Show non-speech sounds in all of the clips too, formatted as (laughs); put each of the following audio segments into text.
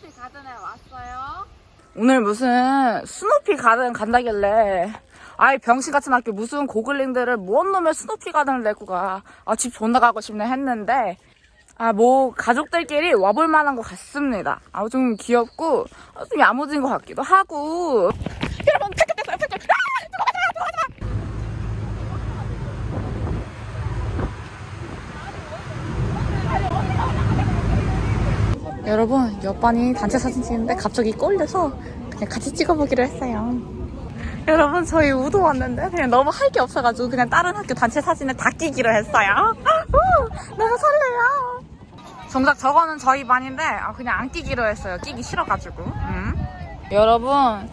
스노피 가든에 왔어요. 오늘 무슨 스노피 가든 간다길래 아이 병신 같은 학교 무슨 고글링들을 뭔 놈의 스노피 가든을 내고 가. 아 집 존나 가고 싶네 했는데 아 뭐 가족들끼리 와볼 만한 것 같습니다. 아 좀 귀엽고 아, 좀 야무진 것 같기도 하고 여러분 팩트됐어요 팩트. 여러분 옆반이 단체 사진 찍는데 갑자기 꼴려서 그냥 같이 찍어보기로 했어요. 여러분 저희 우도 왔는데 그냥 너무 할 게 없어가지고 그냥 다른 학교 단체 사진을 다 끼기로 했어요. 우, 너무 설레요. 정작 저거는 저희 반인데 아, 그냥 안 끼기로 했어요. 끼기 싫어가지고. 음. 여러분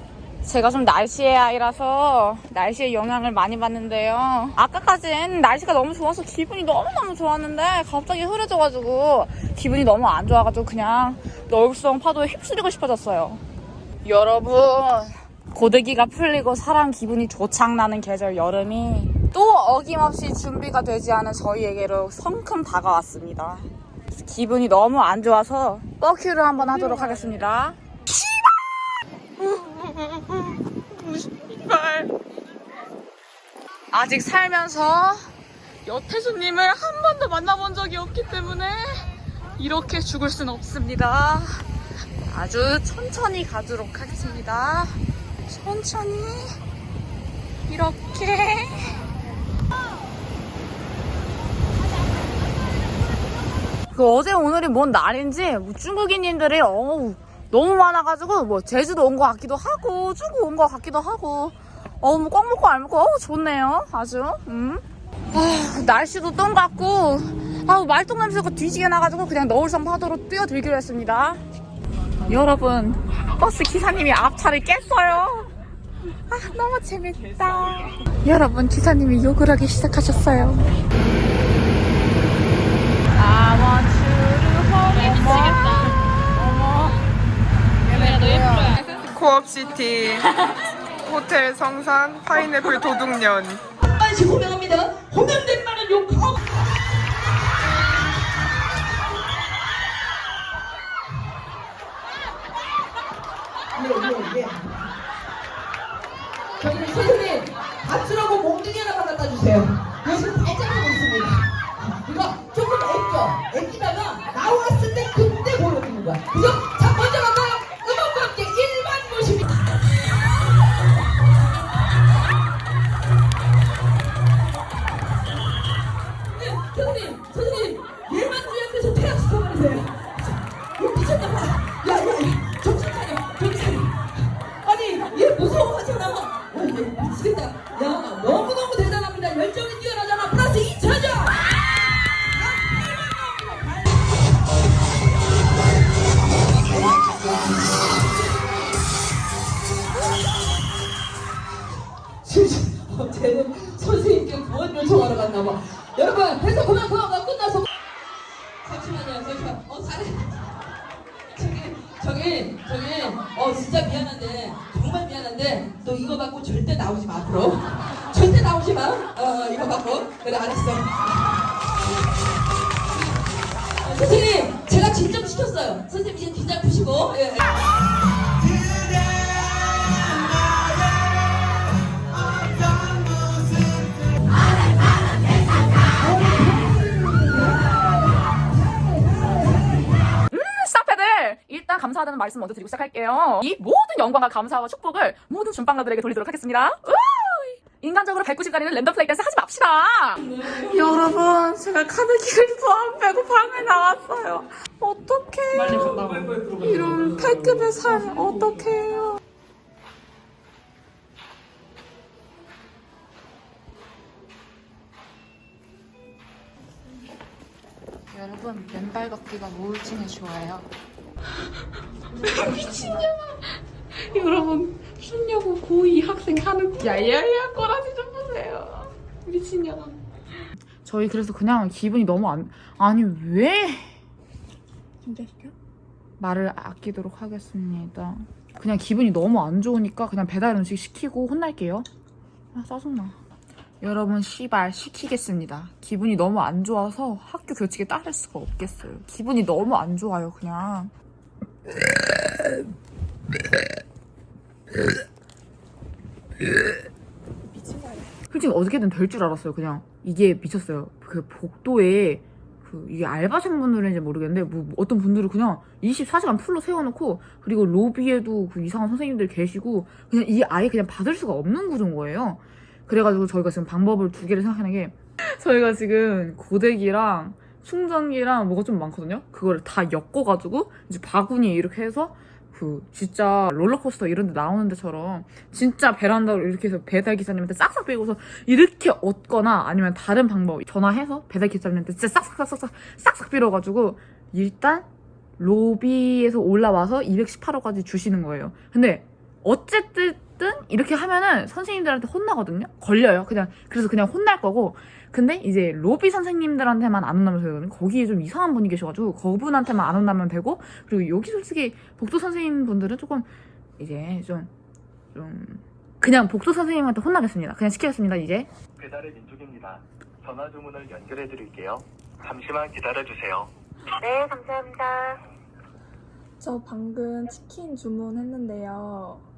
제가 좀 날씨의 아이라서 날씨의 영향을 많이 받는데요. 아까까진 날씨가 너무 좋아서 기분이 너무너무 좋았는데 갑자기 흐려져가지고 기분이 너무 안 좋아가지고 그냥 넓성 파도에 휩쓸리고 싶어졌어요. 여러분 고데기가 풀리고 사람 기분이 조창나는 계절 여름이 또 어김없이 준비가 되지 않은 저희에게로 성큼 다가왔습니다. 기분이 너무 안 좋아서 뻐큐를 한번 하도록 하겠습니다. 씨발. 아직 살면서 여태수님을 한 번도 만나본 적이 없기 때문에 이렇게 죽을 순 없습니다. 아주 천천히 가도록 하겠습니다. 천천히 이렇게 그 어제 오늘이 뭔 날인지 뭐 중국인님들이 어우 너무 많아가지고 뭐 제주도 온 것 같기도 하고 중국 온 것 같기도 하고 어우 뭐꽉 먹고 알 먹고 어우 좋네요. 아주 음. 아, 날씨도 똥 같고 아우 말똥 냄새가 뒤지게 나가지고 그냥 너울성 파도로 뛰어들기로 했습니다. 여러분 버스 기사님이 앞차를 깼어요. 아 너무 재밌다. 여러분 기사님이 욕을 하기 시작하셨어요. I want you to hold me 미치겠다. 어머. 코업시티 (laughs) 호텔 성산 파인애플 도둑년 만씩 호명합니다. 호명된 말은 욕하고. 저기 선생님, 박수라고 몽둥이 하나만 갖다 주세요. 봐. 여러분, 그래서 그만 그만가 끝나서 잠시만요, 잠시만. 어, 잘해. 저기, 저기, 저기, 어, 진짜 미안한데, 정말 미안한데, 너 이거 갖고 절대 나오지 마, 앞으로. 절대 나오지 마. 어, 이거 갖고. 그래, 알았어. 어, 선생님, 제가 진정시켰어요. 선생님, 이제 긴장 푸시고. 예. 감사하다는 말씀 먼저 드리고 시작할게요. 이 모든 영광과 감사와 축복을 모든 준빵러들에게 돌리도록 하겠습니다. 우이! 인간적으로 190가리는 랜덤 플레이 댄스 하지 맙시다. 여러분, 제가 카드 기글도 안 빼고 방에 나왔어요. 어떡해. 이런 패급의 삶, 어떡해요. 여러분, 맨발 걷기가 우울증에 좋아요. 여러분 순여고 고2 학생 하는 야야야 꼬라지 좀 보세요. 미친년아 저희 그래서 그냥 기분이 너무 안 아니 왜? 긴장시켜? 말을 아끼도록 하겠습니다. 그냥 기분이 너무 안 좋으니까 그냥 배달 음식 시키고 혼날게요. 아 짜증나. 여러분 씨발 시키겠습니다. 기분이 너무 안 좋아서 학교 교칙에 따를 수가 없겠어요. 기분이 너무 안 좋아요 그냥 솔직히 어떻게든 될 줄 알았어요. 그냥 이게 미쳤어요. 그 복도에 그 이게 알바생 분들인지 모르겠는데 뭐 어떤 분들은 그냥 24시간 풀로 세워놓고 그리고 로비에도 그 이상한 선생님들 계시고 그냥 이 아예 그냥 받을 수가 없는 구조인 거예요. 그래가지고 저희가 지금 방법을 두 개를 생각하는 게 저희가 지금 고데기랑 충전기랑 뭐가 좀 많거든요. 그거를 다 엮어가지고 이제 바구니 이렇게 해서 그 진짜 롤러코스터 이런 데 나오는 데처럼 진짜 베란다로 이렇게 해서 배달 기사님한테 싹싹 빼고서 이렇게 얻거나 아니면 다른 방법 전화해서 배달 기사님한테 진짜 싹싹싹싹 싹싹 빌어가지고 일단 로비에서 올라와서 218호까지 주시는 거예요. 근데 어쨌든 이렇게 하면은 선생님들한테 혼나거든요. 걸려요. 그냥 그래서 그냥 혼날 거고. 근데 이제 로비 선생님들한테만 안 혼나면 되거든요. 거기에 좀 이상한 분이 계셔가지고 그분한테만 안 혼나면 되고 그리고 여기 솔직히 복도 선생님 분들은 조금 이제 좀 좀 그냥 복도 선생님한테 혼나겠습니다. 그냥 시키겠습니다. 이제 배달의 민족입니다. 전화 주문을 연결해 드릴게요. 잠시만 기다려 주세요. 네, 감사합니다. 저 방금 치킨 주문했는데요.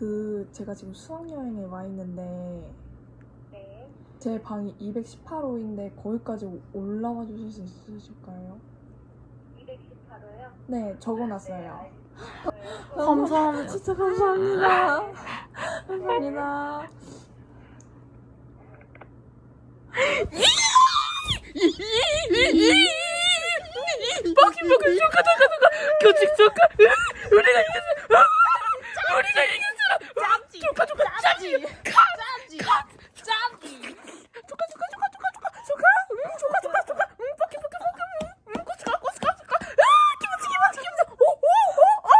네, 그 제가 지금 수학여행에 와 있는데 네. 제 방이 218호인데 거기까지 올라와 주실 수 있으실까요? 218호요? 네, 적어놨어요. 감사합니다. 진짜 감사합니다. 감사합니다. 먹긴 조카 조카 조카 교칙 조카 우리가 이겼어 우리가 이겼어 조카 조카 짜지. 짜지. 짜지 조카 조카 조카 조카 조카 조카. 응 조카 조카 조카. 응 뻑기 뻑기 뻑기 응 꼬스카 꼬스카 꼬스카. 아 기모치 기모치 기모치. 오오오아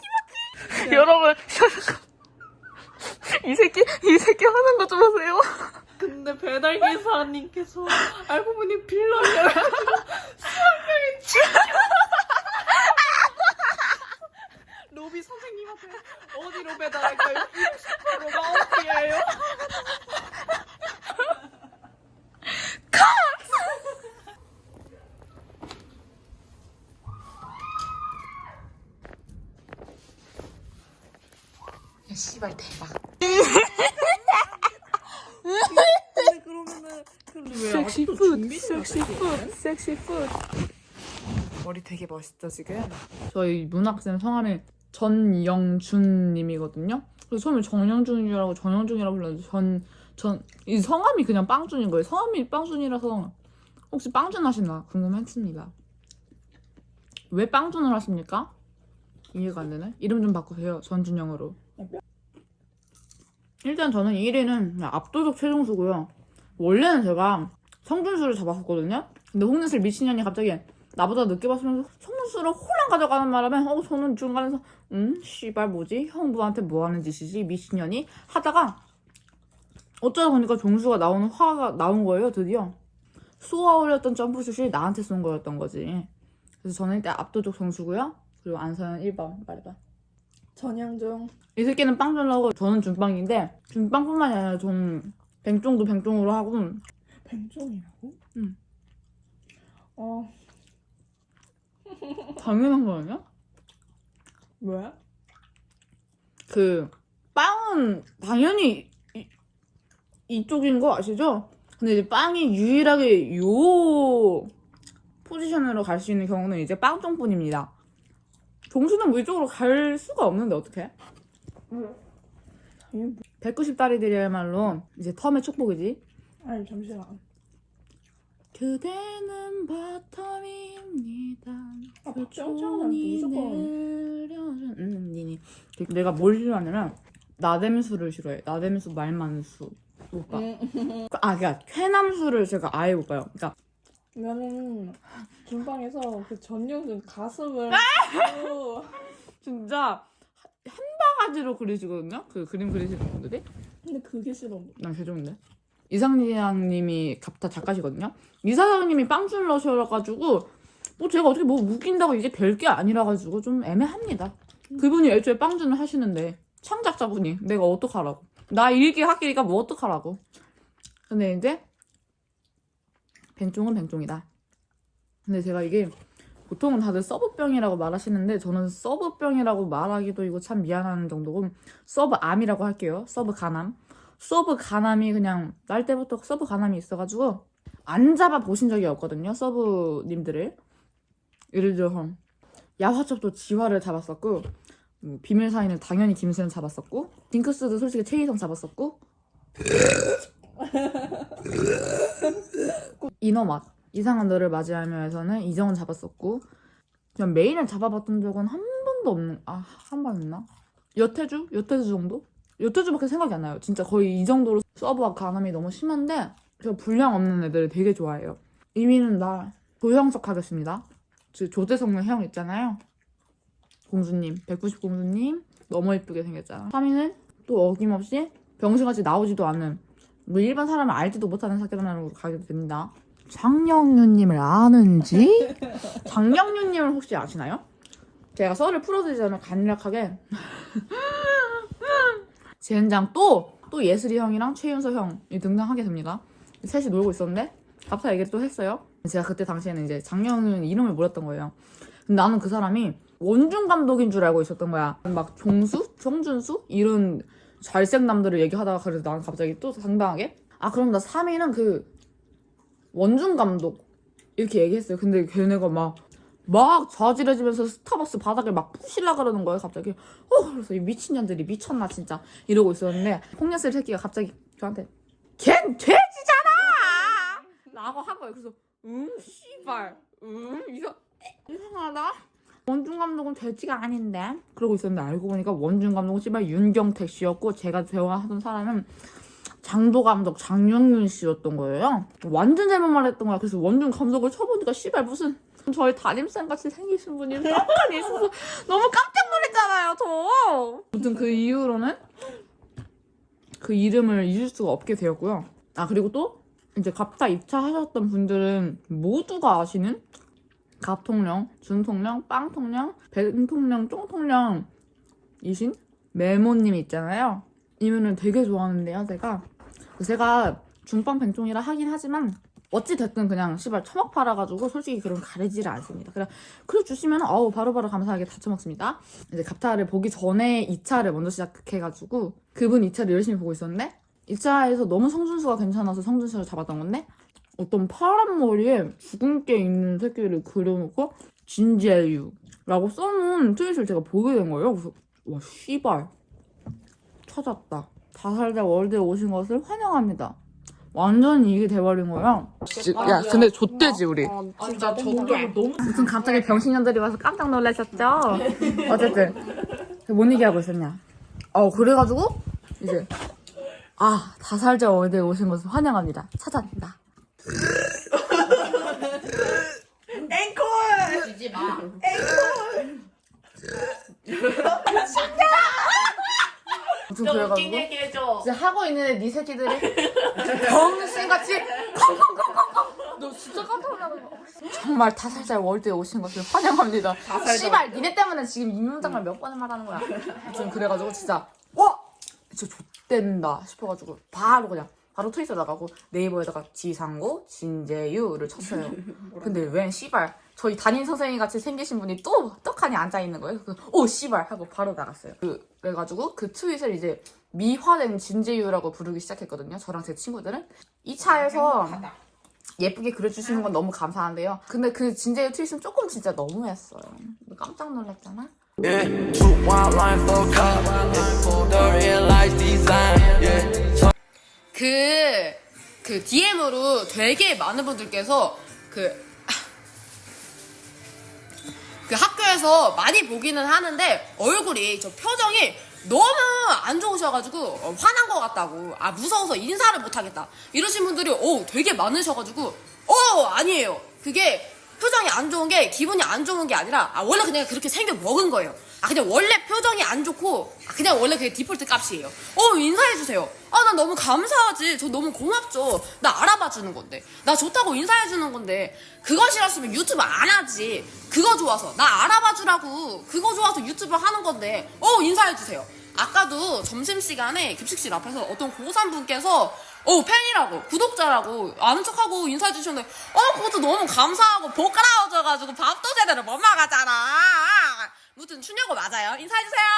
기모치 여러분 (laughs) 이 새끼 이 새끼 하는 거 좀 보세요. 근데 배달 기사님께서 알고 보니 빌런이라 로비 선생님한테 어디로 배달할까요? 20%가 어디예요? 야 씨발 대박 근데 그러면은 근데 왜 섹시 아직도 준비를 섹시? 푸드, 섹시 푸드. 머리 되게 멋있죠 지금? 저희 문학생 성함이 전영준님이거든요. 그래서 처음에 정영준이라고 전영준이라고 불렀는데 전, 전, 이 성함이 그냥 빵준인 거예요. 성함이 빵준이라서 혹시 빵준 하시나 궁금했습니다. 왜 빵준을 하십니까? 이해가 안 되네. 이름 좀 바꾸세요. 전준영으로. 일단 저는 1위는 그냥 압도적 최종수고요. 원래는 제가 성준수를 잡았었거든요. 근데 홍준수를 미친년이 갑자기 나보다 늦게 봤으면서 성준수를 홀랑 가져가는 바람에 어 저는 중간에서 음 씨발 뭐지? 형부한테 뭐 하는 짓이지? 미친년이? 하다가 어쩌다 보니까 종수가 나오는 화가 나온 거예요 드디어. 쏘아 올렸던 점프슛이 나한테 쏜 거였던 거지. 그래서 저는 일단 압도적 정수고요. 그리고 안서는 1번 말해봐. 전향중. 이 새끼는 빵 주려고 저는 준빵인데 준빵뿐만이 아니라 저는 뱅종도 뱅종으로 하고. 뱅종이라고? 응. 어, 당연한 거 아니야? 왜? 그 빵은 당연히 이, 이쪽인 거 아시죠? 근데 이제 빵이 유일하게 요 포지션으로 갈 수 있는 경우는 이제 빵종뿐입니다. 종수는 뭐 이쪽으로 갈 수가 없는데 어떡해? 당연히 190다리들이야말로 이제 텀의 축복이지. 아니, 잠시만. 그대는 바텀입니다. 아, 박정찬은 무조건. 내려준 음, 니니. 내가 뭘 싫어하냐면 나댐수를 싫어해. 나댐수 말 많은 수. 오빠. 음. 아, 그니까 쾌남수를 제가 아예 못 봐요. 그러니까 나는 중방에서 그 전용준 가슴을 또 진짜 한 바가지로 그리시거든요. 그 그림 그리시는 분들이. 근데 그게 싫어. 난 개 좋은데. 이상리양님이 갑타 작가시거든요. 이사장님이 빵줄 넣으셔가지고 뭐 제가 어떻게 뭐 우긴다고 이게 될 게 아니라 가지고 좀 애매합니다. 그분이 애초에 빵준을 하시는데 창작자분이 내가 어떡하라고. 나 읽기 학기니까 뭐 어떡하라고. 근데 이제 뱅종은 뱅종이다. 근데 제가 이게 보통은 다들 서브병이라고 말하시는데 저는 서브병이라고 말하기도 이거 참 미안한 정도고 서브암이라고 할게요. 서브 간암. 서브 간암이 그냥 날 때부터 서브 간암이 있어가지고 안 잡아 보신 적이 없거든요. 서브님들을. 예를 들어서 야화첩도 지화를 잡았었고 뭐 비밀 사인을 당연히 김수현 잡았었고 딩크스도 솔직히 최희성 잡았었고. (laughs) 이너맛. 이상한 너를 맞이하며에서는 이정은 잡았었고. 그냥 메인을 잡아봤던 적은 한 번도 없는 아 한 번 있나? 여태주? 여태주 정도 여태주밖에 생각이 안 나요. 진짜 거의 이 정도로 서브와 간암이 너무 심한데 저 분량 없는 애들을 되게 좋아해요. 이미는 나 조형석 하겠습니다. 저 조재성의 형 있잖아요. 공주님 190 공주님. 너무 예쁘게 생겼잖아 3위는 또 어김없이 병신같이 나오지도 않은 뭐 일반 사람을 알지도 못하는 사기단으로 가게 됩니다. 장영윤님을 아는지? (laughs) 장영윤님을 혹시 아시나요? 제가 썰을 풀어드리자면 간략하게 젠장 또! 또 예슬이 형이랑 최윤서 형이 등장하게 됩니다 셋이 놀고 있었는데 갑자기 얘기를 또 했어요 제가 그때 당시에는 이제 장영윤 이름을 몰랐던 거예요 근데 나는 그 사람이 원준 감독인 줄 알고 있었던 거야 막 종수? 정준수? 이런 잘생남들을 얘기하다가 그래서 나는 갑자기 또 당당하게 아 그럼 나 3위는 그 원준 감독 이렇게 얘기했어요. 근데 걔네가 막 막 좌지러지면서 스타벅스 바닥에 막 부실라 그러는 거예요. 갑자기 어 그래서 이 미친년들이 미쳤나 진짜 이러고 있었는데 홍련슬 새끼가 갑자기 저한테 걘 돼지잖아 라고 한 거예요. 그래서 음 씨발 음 이상 이상하다. 원준 감독은 돼지가 아닌데 그러고 있었는데 알고 보니까 원준 감독은 씨발 윤경택 씨였고 제가 대화하던 사람은 장도 감독 장영윤 씨였던 거예요. 완전 잘못 말했던 거야. 그래서 원준 감독을 쳐보니까 씨발 무슨 저희 담임쌤 같이 생기신 분이 깜깜이 있어서 너무 깜짝 놀랐잖아요, 저. 아무튼 그 이후로는 그 이름을 잊을 수가 없게 되었고요. 아 그리고 또 이제 갑타 입차하셨던 분들은 모두가 아시는 갑통령, 준통령, 빵통령, 벤통령, 쫑통령이신 메모님 있잖아요. 이분을 되게 좋아하는데요, 제가. 제가 중빵 뱅종이라 하긴 하지만 어찌 됐든 그냥 씨발 처먹 팔아가지고 솔직히 그런 가리지를 않습니다. 그래 그래 주시면 어우 바로바로 감사하게 다 처먹습니다. 이제 갑타를 보기 전에 2차를 먼저 시작해가지고 그분 2차를 열심히 보고 있었는데 2차에서 너무 성준수가 괜찮아서 성준수를 잡았던 건데 어떤 파란 머리에 주근깨 있는 새끼를 그려놓고 진재유라고 써놓은 트윗을 제가 보게 된 거예요. 그래서 와 씨발 찾았다. 다살자 월드에 오신 것을 환영합니다. 완전히 이게 돼버린 거야. 야, 근데 좆대지 우리. 진짜 저도 너무 무슨 갑자기 병신년들이 와서 깜짝 놀라셨죠? 어쨌든 뭔 얘기하고 있었냐? 어 그래가지고 이제 아 다살자 월드에 오신 것을 환영합니다. 찾았다. 무슨 그래가지고 이제 하고 있는데 네 새끼들이? (laughs) 병신같이 콩콩콩콩콩. 너 진짜 깜짝 놀라는 거 정말 다살살 월드에 오신 것을 환영합니다. 씨발 니네 때문에 지금 이 문장을 몇 번을 말하는 거야. 좀 그래가지고 진짜 와 진짜 좆된다 싶어가지고 바로 그냥 바로 트위터 나가고 네이버에다가 지상고 진재유를 쳤어요 (laughs) 근데 웬 씨발 저희 담임 선생님 같이 생기신 분이 또 떡하니 앉아 있는 거예요. 그래서 오 씨발 하고 바로 나갔어요. 그, 그래가지고 그 트윗을 이제 미화된 진재유라고 부르기 시작했거든요. 저랑 제 친구들은 2차에서 예쁘게 그려주시는 건 너무 감사한데요. 근데 그 진재유 트윗은 조금 진짜 너무했어요. 깜짝 놀랐잖아. Yeah, 그, 그 DM으로 되게 많은 분들께서 그, 그 학교에서 많이 보기는 하는데 얼굴이 저 표정이 너무 안 좋으셔가지고 어, 화난 것 같다고. 아 무서워서 인사를 못하겠다. 이러신 분들이 오 되게 많으셔가지고 어 아니에요. 그게 표정이 안 좋은 게 기분이 안 좋은 게 아니라 아 원래 그냥 그렇게 생겨 먹은 거예요 아 그냥 원래 표정이 안 좋고 아, 그냥 원래 그게 디폴트 값이에요. 어 인사해 주세요. 아난 너무 감사하지. 저 너무 고맙죠. 나 알아봐 주는 건데. 나 좋다고 인사해 주는 건데. 그거 싫었으면 유튜브 안 하지. 그거 좋아서. 나 알아봐 주라고. 그거 좋아서 유튜브 하는 건데. 어 인사해 주세요. 아까도 점심시간에 급식실 앞에서 어떤 고3 분께서 어 팬이라고 구독자라고 아는 척하고 인사해 주셨는데 어 그것도 너무 감사하고 부끄러워져 있어가지고 밥도 제대로 못 먹었잖아 무튼 춘여고 맞아요? 인사해주세요